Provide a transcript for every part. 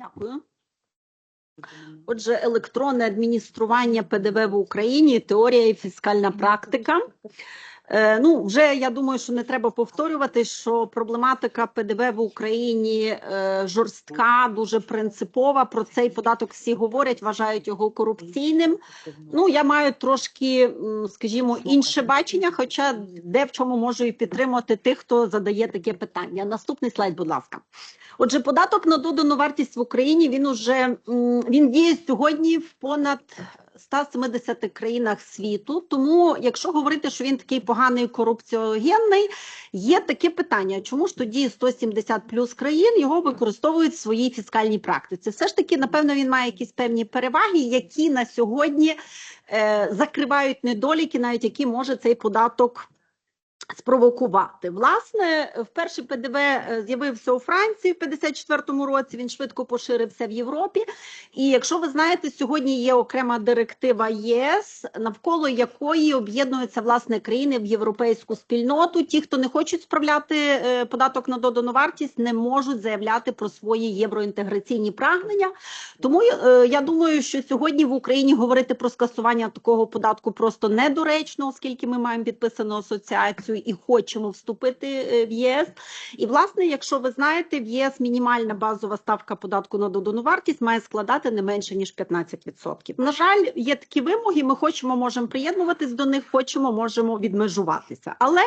Дякую. Отже, електронне адміністрування ПДВ в Україні, теорія і фіскальна практика. Е, ну, вже я думаю, що не треба повторювати, що проблематика ПДВ в Україні е, жорстка, дуже принципова. Про цей податок всі говорять, вважають його корупційним. Ну, я маю трошки, скажімо, інше бачення, хоча де в чому можу і підтримати тих, хто задає таке питання. Наступний слайд, будь ласка. Отже, податок на додану вартість в Україні він уже він діє сьогодні в понад 170 країнах світу. Тому, якщо говорити, що він такий поганий корупціогенний, є таке питання: чому ж тоді 170 плюс країн його використовують в своїй фіскальній практиці? Все ж таки, напевно, він має якісь певні переваги, які на сьогодні е, закривають недоліки, навіть які може цей податок спровокувати. Власне, вперше ПДВ е, з'явився у Франції в 54-му році. Він швидко поширився в Європі. І якщо ви знаєте, сьогодні є окрема директива ЄС, навколо якої об'єднуються власне країни в європейську спільноту. Ті, хто не хочуть справляти е, податок на додану вартість, не можуть заявляти про свої євроінтеграційні прагнення. Тому е, я думаю, що сьогодні в Україні говорити про скасування такого податку просто недоречно, оскільки ми маємо підписану асоціацію і хочемо вступити е, в ЄС. І власне, якщо ви знаєте, в ЄС мінімальна базова ставка податку на додану вартість має складати не менше ніж 15%. На жаль, є такі вимоги. Ми хочемо, можемо приєднуватись до них, хочемо, можемо відмежуватися. Але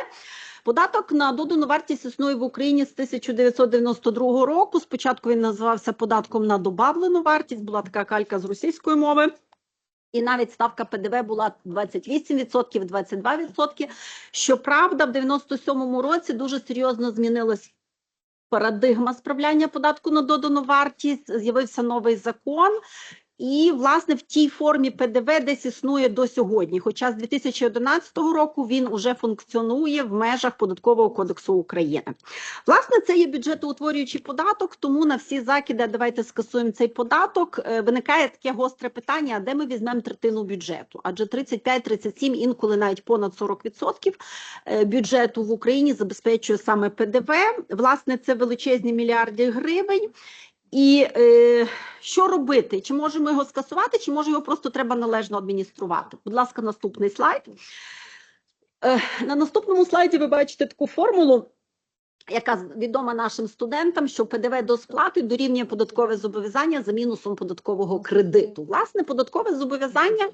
Податок на додану вартість існує в Україні з 1992 року. Спочатку він називався податком на добавлену вартість, була така калька з російської мови. І навіть ставка ПДВ була 28%, 22%. Щоправда, в 97-му році дуже серйозно змінилась парадигма справляння податку на додану вартість. З'явився новий закон. І, власне, в тій формі ПДВ десь існує до сьогодні. Хоча з 2011 року він уже функціонує в межах Податкового кодексу України. Власне, це є бюджетоутворюючий податок, тому на всі закиди давайте скасуємо цей податок. Е, Виникає таке гостре питання: а де ми візьмемо третину бюджету? Адже 35-37, інколи навіть понад 40% е, бюджету в Україні забезпечує саме ПДВ. Власне, це величезні мільярди гривень. І е, що робити? Чи можемо його скасувати, чи може його просто треба належно адмініструвати? Будь ласка, наступний слайд. Е, на наступному слайді ви бачите таку формулу, яка відома нашим студентам, що ПДВ до сплати дорівнює податкове зобов'язання за мінусом податкового кредиту. Власне, податкове зобов'язання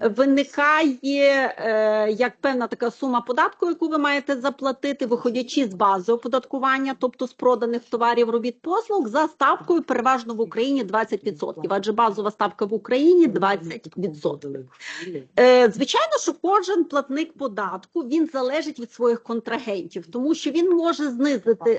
виникає е, як певна така сума податку, яку ви маєте заплатити, виходячи з бази оподаткування, тобто з проданих товарів робіт послуг, за ставкою переважно в Україні 20%, адже базова ставка в Україні 20%. Е, звичайно, що кожен платник податку він залежить від своїх контрагентів, тому що він може знизити,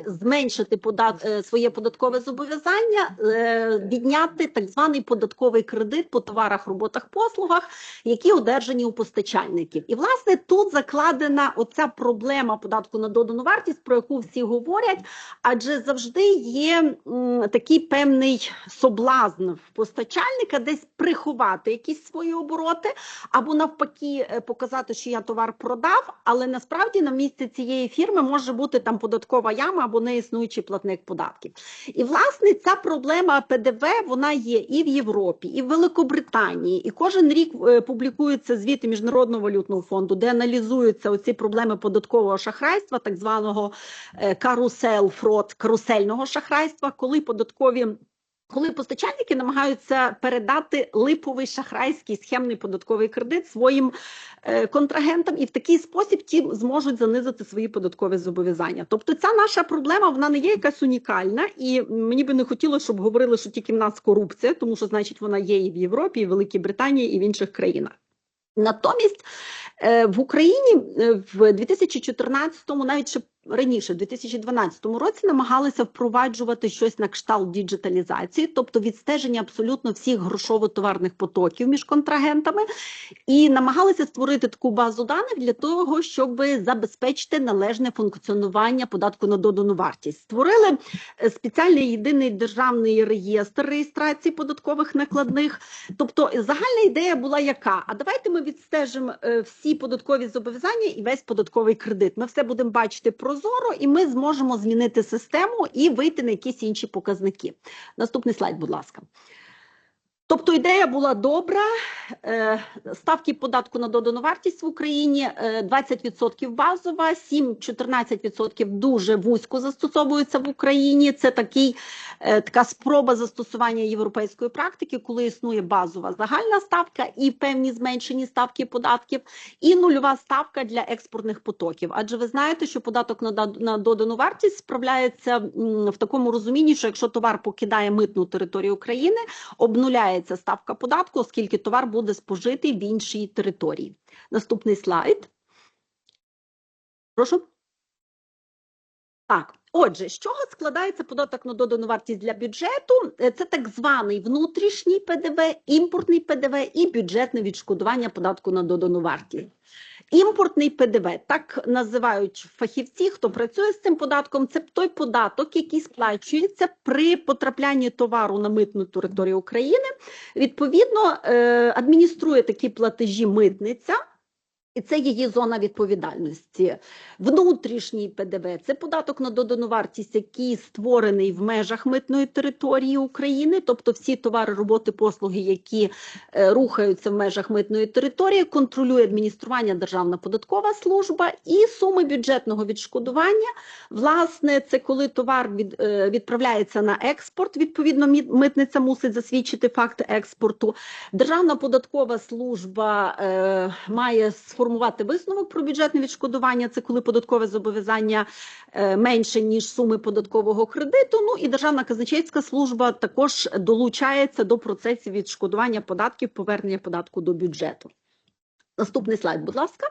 зменшити подат, е, своє податкове зобов'язання, е, відняти так званий податковий кредит по товарах, роботах, послугах, які одержані у постачальників. І власне тут закладена оця проблема податку на додану вартість, про яку всі говорять, адже завжди є м, такий певний соблазн в постачальника десь приховати якісь свої обороти, або навпаки е, показати, що я товар продав, але насправді на місці цієї фірми може бути там податкова яма або неіснуючий платник податків. І власне ця проблема ПДВ вона є і в Європі, і в Великобританії. І кожен рік е, публікуються звіти Міжнародного валютного фонду, де аналізуються оці проблеми податкового шахрайства, так званого е, карусел фрод, карусельного шахрайства, коли податкові. Коли постачальники намагаються передати липовий шахрайський схемний податковий кредит своїм е, контрагентам, і в такий спосіб ті зможуть занизити свої податкові зобов'язання. Тобто, ця наша проблема вона не є якась унікальна, і мені би не хотілося, щоб говорили, що тільки в нас корупція, тому що значить вона є і в Європі, і в Великій Британії, і в інших країнах. Натомість е, в Україні е, в 2014-му, навіть ще раніше, в 2012 році, намагалися впроваджувати щось на кшталт діджиталізації, тобто відстеження абсолютно всіх грошово-товарних потоків між контрагентами, і намагалися створити таку базу даних для того, щоб забезпечити належне функціонування податку на додану вартість. Створили е, спеціальний єдиний державний реєстр реєстрації податкових накладних. Тобто загальна ідея була яка? А давайте ми відстежимо е, всі податкові зобов'язання і весь податковий кредит. Ми все будемо бачити прозоро, прозоро, і ми зможемо змінити систему і вийти на якісь інші показники. Наступний слайд, будь ласка. Тобто ідея була добра. Е, Ставки податку на додану вартість в Україні е, 20% базова, 7-14% дуже вузько застосовуються в Україні. Це такий, е, така спроба застосування європейської практики, коли існує базова загальна ставка і певні зменшені ставки податків, і нульова ставка для експортних потоків. Адже ви знаєте, що податок на додану вартість справляється в такому розумінні, що якщо товар покидає митну територію України, обнуляється ставка податку, оскільки товар буде спожитий в іншій території. Наступний слайд. Прошу. Так, отже, з чого складається податок на додану вартість для бюджету? Е, Це так званий внутрішній ПДВ, імпортний ПДВ і бюджетне відшкодування податку на додану вартість. Імпортний ПДВ, так називають фахівці, хто працює з цим податком. Це той податок, який сплачується при потраплянні товару на митну територію України. Відповідно, е, адмініструє такі платежі митниця. І це її зона відповідальності. Внутрішній ПДВ це податок на додану вартість, який створений в межах митної території України, тобто всі товари, роботи, послуги, які е, рухаються в межах митної території, контролює адміністрування Державна податкова служба і суми бюджетного відшкодування. Власне, це коли товар е, відправляється на експорт. Відповідно, митниця мусить засвідчити факт експорту. Державна податкова служба е, має сформувати висновок про бюджетне відшкодування. Це коли податкове зобов'язання е, менше ніж суми податкового кредиту. Ну і Державна казначейська служба також долучається до процесів відшкодування податків, повернення податку до бюджету. Наступний слайд, будь ласка.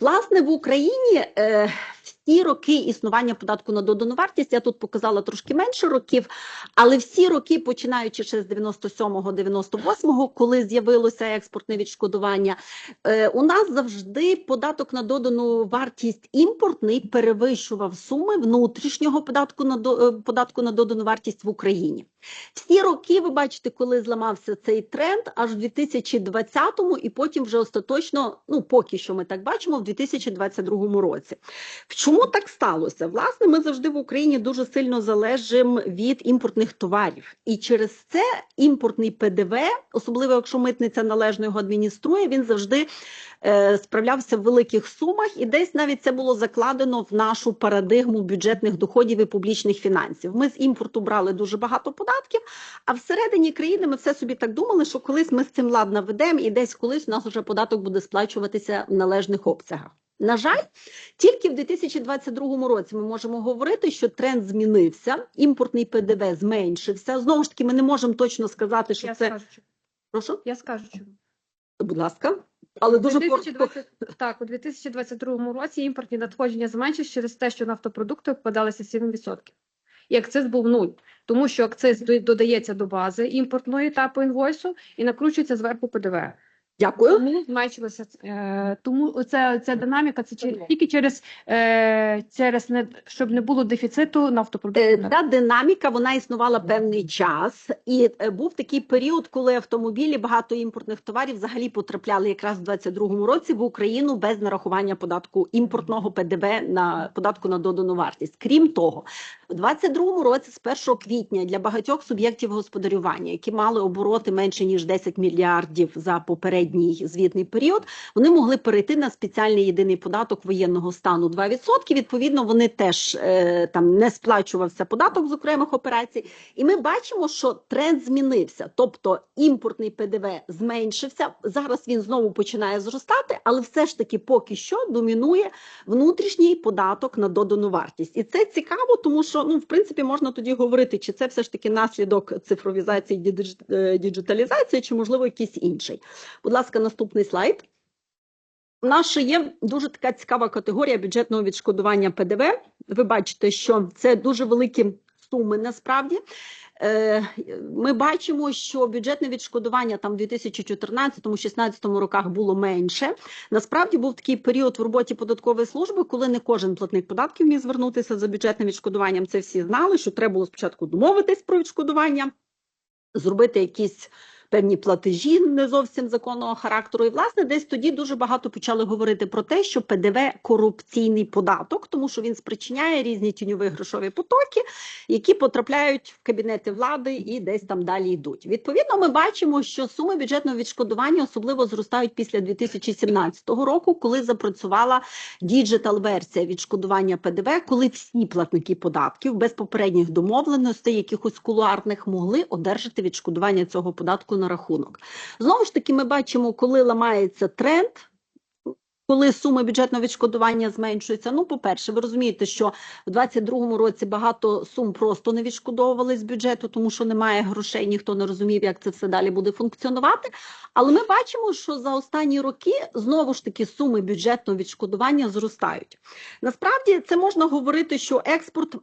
Власне, в Україні е, всі роки існування податку на додану вартість, я тут показала трошки менше років, але всі роки, починаючи ще з 97-98, коли з'явилося експортне відшкодування, е, у нас завжди податок на додану вартість імпортний перевищував суми внутрішнього податку на е, податку на додану вартість в Україні. Всі роки ви бачите, коли зламався цей тренд, аж в 2020 і потім вже остаточно, ну поки що ми так бачимо, в 2022 році. Чому так сталося? Власне, ми завжди в Україні дуже сильно залежимо від імпортних товарів, і через це імпортний ПДВ, особливо якщо митниця належно його адмініструє, він завжди е, справлявся в великих сумах, і десь навіть це було закладено в нашу парадигму бюджетних доходів і публічних фінансів. Ми з імпорту брали дуже багато податків, а всередині країни ми все собі так думали, що колись ми з цим лад наведемо, і десь колись у нас вже податок буде сплачуватися в належних обсягах. На жаль, тільки в 2022 році ми можемо говорити, що тренд змінився, імпортний ПДВ зменшився. Знову ж таки, ми не можемо точно сказати, що Я це скажу, чому. прошу, Я скажу чому. будь ласка, але дуже коротко. 2020, так, у 2022 році імпортні надходження зменшились через те, що нафтопродукти обкладалися 7%. І акциз був нуль, тому що акциз додається до бази імпортної та по інвойсу і накручується зверху ПДВ. Дякую. Тому зменшилося е, тому ця, ця динаміка це чи- тільки через, е, через не щоб не було дефіциту Е, нафтопродуктів. Та динаміка вона існувала певний час, і е, був такий період, коли автомобілі багато імпортних товарів взагалі потрапляли якраз в 22-му році в Україну без нарахування податку імпортного ПДВ на податку на додану вартість. Крім того, в 22-му році, з 1 квітня, для багатьох суб'єктів господарювання, які мали обороти менше ніж 10 мільярдів за попередній звітний період, вони могли перейти на спеціальний єдиний податок воєнного стану 2%. Відповідно, вони теж е, там не сплачувався податок з окремих операцій. І ми бачимо, що тренд змінився. Тобто імпортний ПДВ зменшився. Зараз він знову починає зростати, але все ж таки поки що домінує внутрішній податок на додану вартість. І це цікаво, тому що ну, в принципі, можна тоді говорити, чи це все ж таки наслідок цифровізації, е, діджиталізації, чи можливо якийсь інший. Будь ласка, наступний слайд. У нас ще є дуже така цікава категорія бюджетного відшкодування ПДВ. Ви бачите, що це дуже великі суми насправді. Е, Ми бачимо, що бюджетне відшкодування там в 2014-2016 роках було менше. Насправді був такий період в роботі податкової служби, коли не кожен платник податків міг звернутися за бюджетним відшкодуванням. Це всі знали, що треба було спочатку домовитись про відшкодування, зробити якісь певні платежі не зовсім законного характеру. І власне десь тоді дуже багато почали говорити про те, що ПДВ корупційний податок, тому що він спричиняє різні тіньові грошові потоки, які потрапляють в кабінети влади і десь там далі йдуть. Відповідно, ми бачимо, що суми бюджетного відшкодування особливо зростають після 2017 року, коли запрацювала діджитал-версія відшкодування ПДВ, коли всі платники податків без попередніх домовленостей, якихось кулуарних, могли одержати відшкодування цього податку на рахунок. Знову ж таки, ми бачимо, коли ламається тренд. Коли суми бюджетного відшкодування зменшуються, ну, по-перше, ви розумієте, що в 2022 році багато сум просто не відшкодовували з бюджету, тому що немає грошей, ніхто не розумів, як це все далі буде функціонувати. Але ми бачимо, що за останні роки знову ж таки суми бюджетного відшкодування зростають. Насправді це можна говорити, що експорт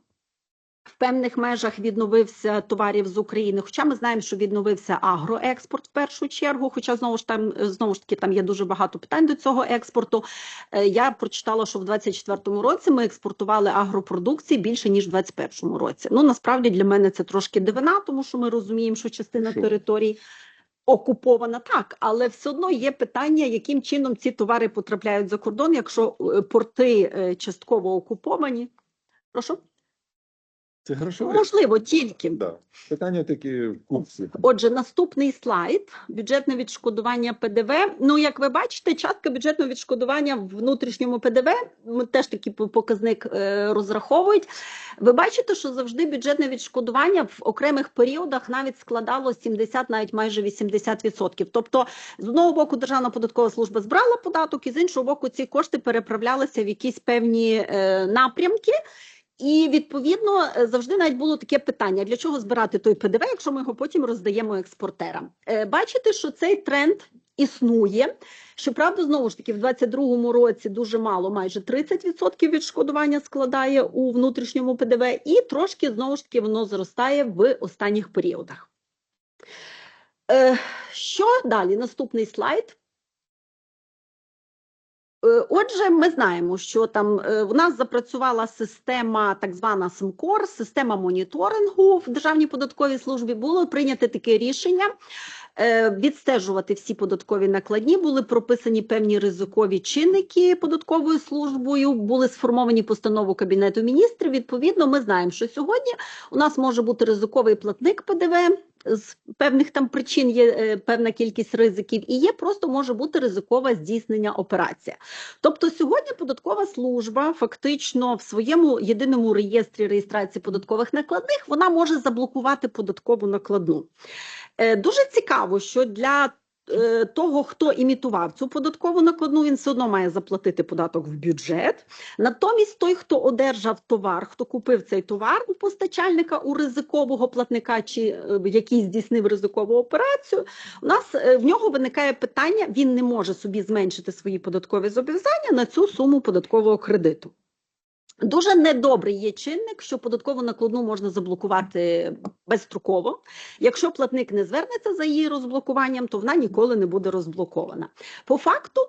в певних межах відновився товарів з України. Хоча ми знаємо, що відновився агроекспорт в першу чергу. Хоча знову ж там знову ж таки там є дуже багато питань до цього експорту. Е, Я прочитала, що в 2024 році ми експортували агропродукції більше ніж в 2021 році. Ну насправді для мене це трошки дивина, тому що ми розуміємо, що частина Що? територій. Окупована так, але все одно є питання, яким чином ці товари потрапляють за кордон, якщо е, порти е, частково окуповані. Прошу, Це грошове. можливо, тільки. Да. Питання такі в курсі. Отже, наступний слайд бюджетне відшкодування ПДВ. Ну, як ви бачите, частка бюджетного відшкодування в внутрішньому ПДВ ми теж такий по- показник е, розраховують. Ви бачите, що завжди бюджетне відшкодування в окремих періодах навіть складало 70, навіть майже 80%. Тобто, з одного боку, Державна податкова служба збирала податок, і з іншого боку, ці кошти переправлялися в якісь певні е, напрямки. І відповідно е, завжди навіть було таке питання: для чого збирати той ПДВ, якщо ми його потім роздаємо експортерам? Е, Бачите, що цей тренд існує. Щоправда, знову ж таки, в 2022 році дуже мало, майже 30% відшкодування складає у внутрішньому ПДВ, і трошки знову ж таки воно зростає в останніх періодах. Е, Що далі? Наступний слайд. Е, Отже, ми знаємо, що там е, в нас запрацювала система, так звана СМКОР, система моніторингу в Державній податковій службі. Було прийнято таке рішення е, відстежувати всі податкові накладні. Були прописані певні ризикові чинники податковою службою. Були сформовані постанову кабінету міністрів. Відповідно, ми знаємо, що сьогодні у нас може бути ризиковий платник ПДВ. З певних там причин є е, певна кількість ризиків, і є просто може бути ризикова здійснення операція. Тобто сьогодні податкова служба фактично в своєму єдиному реєстрі реєстрації податкових накладних вона може заблокувати податкову накладну. Е, Дуже цікаво, що для того, хто імітував цю податкову накладну, він все одно має заплатити податок в бюджет. Натомість той, хто одержав товар, хто купив цей товар у постачальника, у ризикового платника, чи е, який здійснив ризикову операцію, у нас е, в нього виникає питання: він не може собі зменшити свої податкові зобов'язання на цю суму податкового кредиту. Дуже недобрий є чинник, що податкову накладну можна заблокувати безстроково. Якщо платник не звернеться за її розблокуванням, то вона ніколи не буде розблокована. По факту.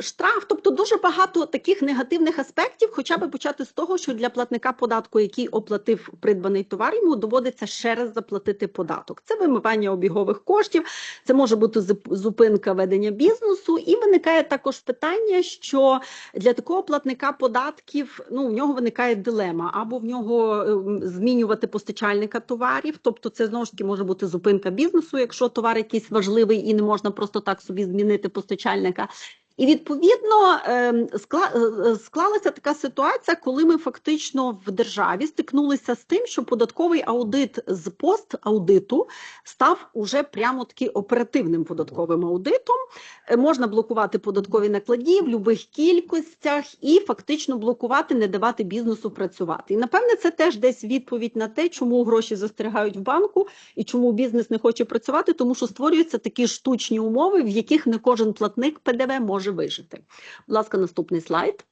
Штраф, тобто дуже багато таких негативних аспектів, хоча б почати з того, що для платника податку, який оплатив придбаний товар, йому доводиться ще раз заплатити податок. Це вимивання обігових коштів, це може бути зупинка ведення бізнесу, і виникає також питання, що для такого платника податків ну в нього виникає дилема або в нього ем, змінювати постачальника товарів, тобто це знову ж таки може бути зупинка бізнесу, якщо товар якийсь важливий і не можна просто так собі змінити постачальника. І відповідно ем, скла- е, склалася така ситуація, коли ми фактично в державі стикнулися з тим, що податковий аудит з пост-аудиту став уже прямо таки оперативним податковим аудитом. Е, Можна блокувати податкові накладні в будь-яких кількостях і фактично блокувати, не давати бізнесу працювати. І напевне, це теж десь відповідь на те, чому гроші застерігають в банку і чому бізнес не хоче працювати, тому що створюються такі штучні умови, в яких не кожен платник ПДВ може вижити. Будь ласка, наступний слайд.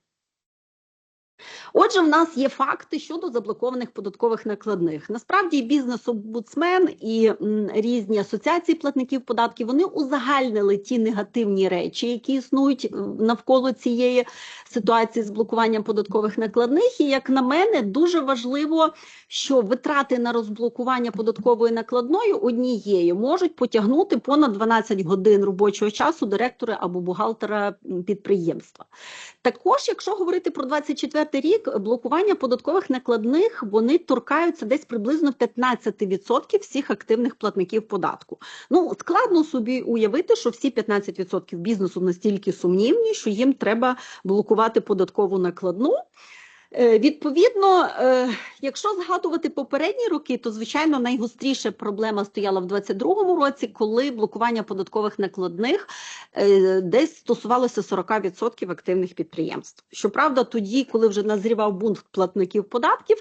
Отже, в нас є факти щодо заблокованих податкових накладних. Насправді, бізнес-омбудсмен і різні асоціації платників податків вони узагальнили ті негативні речі, які існують навколо цієї ситуації з блокуванням податкових накладних. І як на мене, дуже важливо, що витрати на розблокування податкової накладної однією можуть потягнути понад 12 годин робочого часу директора або бухгалтера підприємства. Також, якщо говорити про 24 рік, блокування податкових накладних вони торкаються десь приблизно 15% всіх активних платників податку. Ну складно собі уявити, що всі 15% бізнесу настільки сумнівні, що їм треба блокувати податкову накладну. Е, Відповідно, е, якщо згадувати попередні роки, то звичайно найгостріша проблема стояла в 2022 році, коли блокування податкових накладних е, десь стосувалося 40% активних підприємств. Щоправда, тоді, коли вже назрівав бунт платників податків,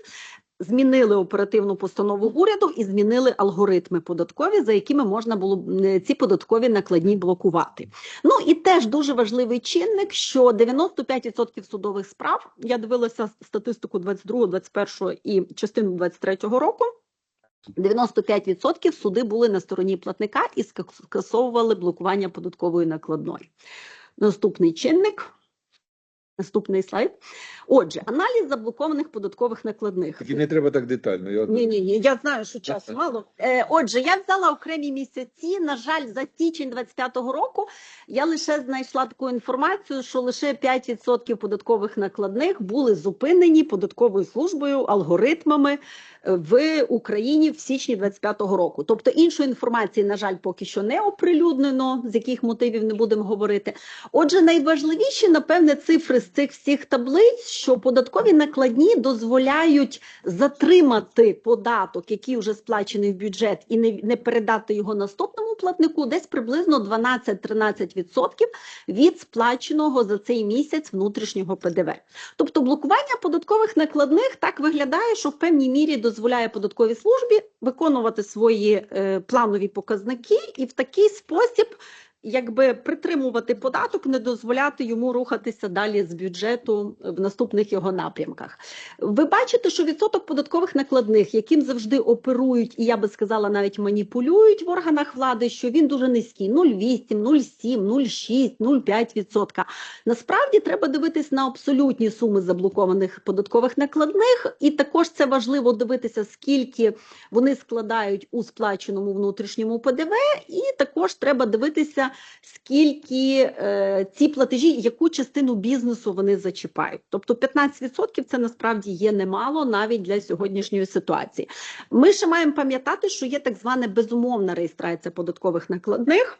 змінили оперативну постанову уряду і змінили алгоритми податкові, за якими можна було е, ці податкові накладні блокувати. Ну і теж дуже важливий чинник, що 95% судових справ, я дивилася статистику 22, 21 і частину 23 року. 95% суди були на стороні платника і скасовували блокування податкової накладної. Наступний чинник. Наступний слайд. Отже, аналіз заблокованих податкових накладних. Тільки не треба так детально. Я... Ні, ні, ні, я знаю, що часу мало. Е, отже, я взяла окремі місяці. На жаль, за січень 25-го року я лише знайшла таку інформацію, що лише 5% податкових накладних були зупинені податковою службою алгоритмами е, в Україні в січні 25-го року. Тобто іншої інформації, на жаль, поки що не оприлюднено, з яких мотивів не будемо говорити. Отже, найважливіші, напевне, цифри з цих всіх таблиць, що податкові накладні дозволяють затримати податок, який вже сплачений в бюджет, і не, не передати його наступному платнику, десь приблизно 12-13% від сплаченого за цей місяць внутрішнього ПДВ. Тобто блокування податкових накладних так виглядає, що в певній мірі дозволяє податковій службі виконувати свої е, планові показники і в такий спосіб якби притримувати податок, не дозволяти йому рухатися далі з бюджету в наступних його напрямках. Ви бачите, що відсоток податкових накладних, яким завжди оперують, і я би сказала, навіть маніпулюють в органах влади, що він дуже низький: 0,8, 0,7, 0,6, 0,5 відсотка. Насправді треба дивитись на абсолютні суми заблокованих податкових накладних, і також це важливо дивитися, скільки вони складають у сплаченому внутрішньому ПДВ, і також треба дивитися скільки е, ці платежі, яку частину бізнесу вони зачіпають. Тобто 15% це насправді є немало навіть для сьогоднішньої ситуації. Ми ще маємо пам'ятати, що є так звана безумовна реєстрація податкових накладних.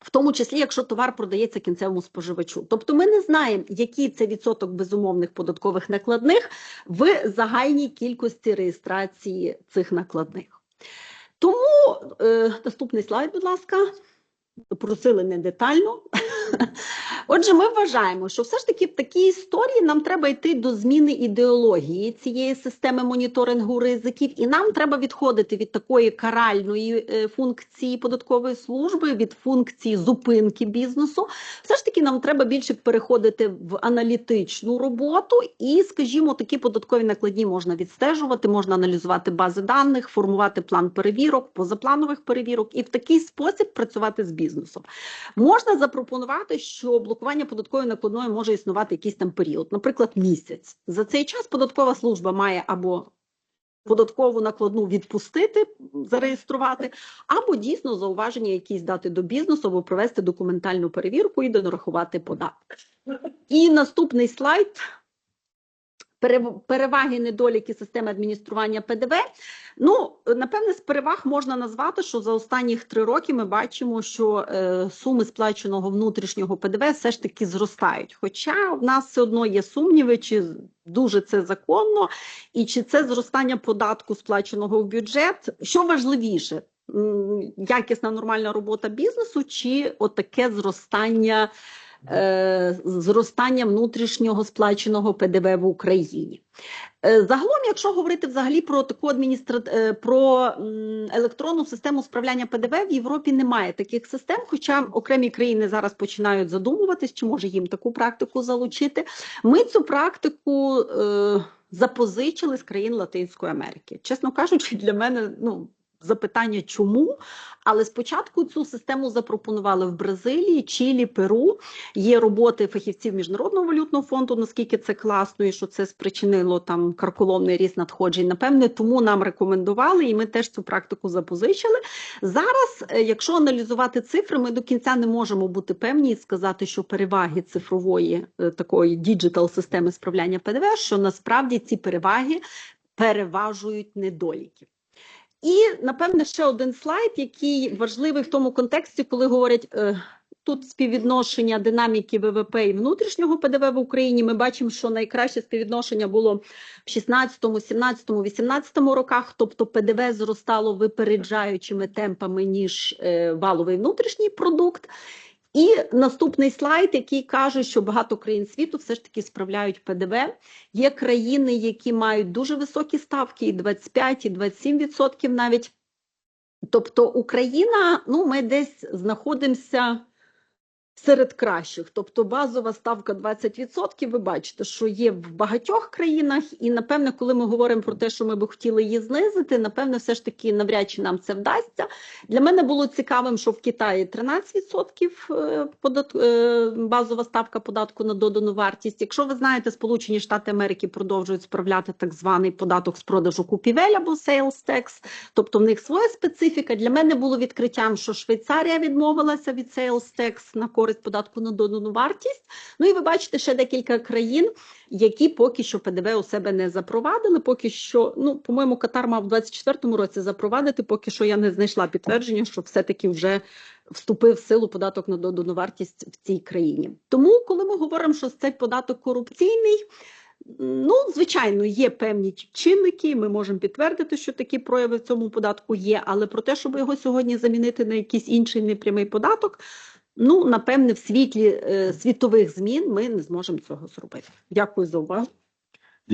В тому числі, якщо товар продається кінцевому споживачу, тобто ми не знаємо, який це відсоток безумовних податкових накладних в загальній кількості реєстрації цих накладних. Тому е, наступний слайд, будь ласка просили не детально. Отже, ми вважаємо, що все ж таки в такій історії нам треба йти до зміни ідеології цієї системи моніторингу ризиків, і нам треба відходити від такої каральної е, функції податкової служби, від функції зупинки бізнесу. Все ж таки, нам треба більше переходити в аналітичну роботу, і, скажімо, такі податкові накладні можна відстежувати, можна аналізувати бази даних, формувати план перевірок, позапланових перевірок, і в такий спосіб працювати з бізнесом. Можна запропонувати, що блокування податкової накладної може існувати якийсь там період, наприклад, місяць. За цей час податкова служба має або податкову накладну відпустити, зареєструвати, або дійсно зауваження якісь дати до бізнесу, або провести документальну перевірку і донарахувати податок. І наступний слайд. Переваги, недоліки системи адміністрування ПДВ. Ну, напевне, з переваг можна назвати, що за останніх три роки ми бачимо, що е, суми сплаченого внутрішнього ПДВ все ж таки зростають. Хоча в нас все одно є сумніви, чи дуже це законно, і чи це зростання податку сплаченого в бюджет, що важливіше. Якісна нормальна робота бізнесу, чи отаке зростання е, зростання внутрішнього сплаченого ПДВ в Україні. Е, Загалом, якщо говорити взагалі про таку адміністра... е, про електронну систему справляння ПДВ, в Європі немає таких систем, хоча окремі країни зараз починають задумуватись, чи може їм таку практику залучити. Ми цю практику е, запозичили з країн Латинської Америки. Чесно кажучи, для мене ну. Запитання чому, але спочатку цю систему запропонували в Бразилії, Чилі, Перу. Є роботи фахівців міжнародного валютного фонду. Наскільки це класно, і що це спричинило там карколомний ріст надходжень. Напевне, тому нам рекомендували, і ми теж цю практику запозичили. Зараз, е, якщо аналізувати цифри, ми до кінця не можемо бути певні і сказати, що переваги цифрової е, такої діджитал системи справляння ПДВ, що насправді ці переваги переважують недоліки. І напевне ще один слайд, який важливий в тому контексті, коли говорять. е, Тут співвідношення динаміки ВВП і внутрішнього ПДВ в Україні. Ми бачимо, що найкраще співвідношення було в 16, 17, 18 роках. Тобто ПДВ зростало випереджаючими темпами ніж е, валовий внутрішній продукт. І наступний слайд, який каже, що багато країн світу все ж таки справляють ПДВ. Є країни, які мають дуже високі ставки, і 25, і 27% навіть. Тобто Україна, ну ми десь знаходимося серед кращих. Тобто базова ставка 20%, ви бачите, що є в багатьох країнах, і напевне, коли ми говоримо про те, що ми би хотіли її знизити, напевне, все ж таки навряд чи нам це вдасться. Для мене було цікавим, що в Китаї 13% е, подат- е, базова ставка податку на додану вартість. Якщо ви знаєте, Сполучені Штати Америки продовжують справляти так званий податок з продажу купівель або sales tax, тобто в них своя специфіка. Для мене було відкриттям, що Швейцарія відмовилася від sales tax на користь податку на додану вартість. Ну і ви бачите ще декілька країн, які поки що ПДВ у себе не запровадили. Поки що, ну по-моєму, Катар мав у 24-му році запровадити. Поки що я не знайшла підтвердження, що все-таки вже вступив в силу податок на додану вартість в цій країні. Тому, коли ми говоримо, що цей податок корупційний. Ну, звичайно, є певні чинники. Ми можемо підтвердити, що такі прояви в цьому податку є, але про те, щоб його сьогодні замінити на якийсь інший непрямий податок, ну напевне, в світлі е, світових змін ми не зможемо цього зробити. Дякую за увагу.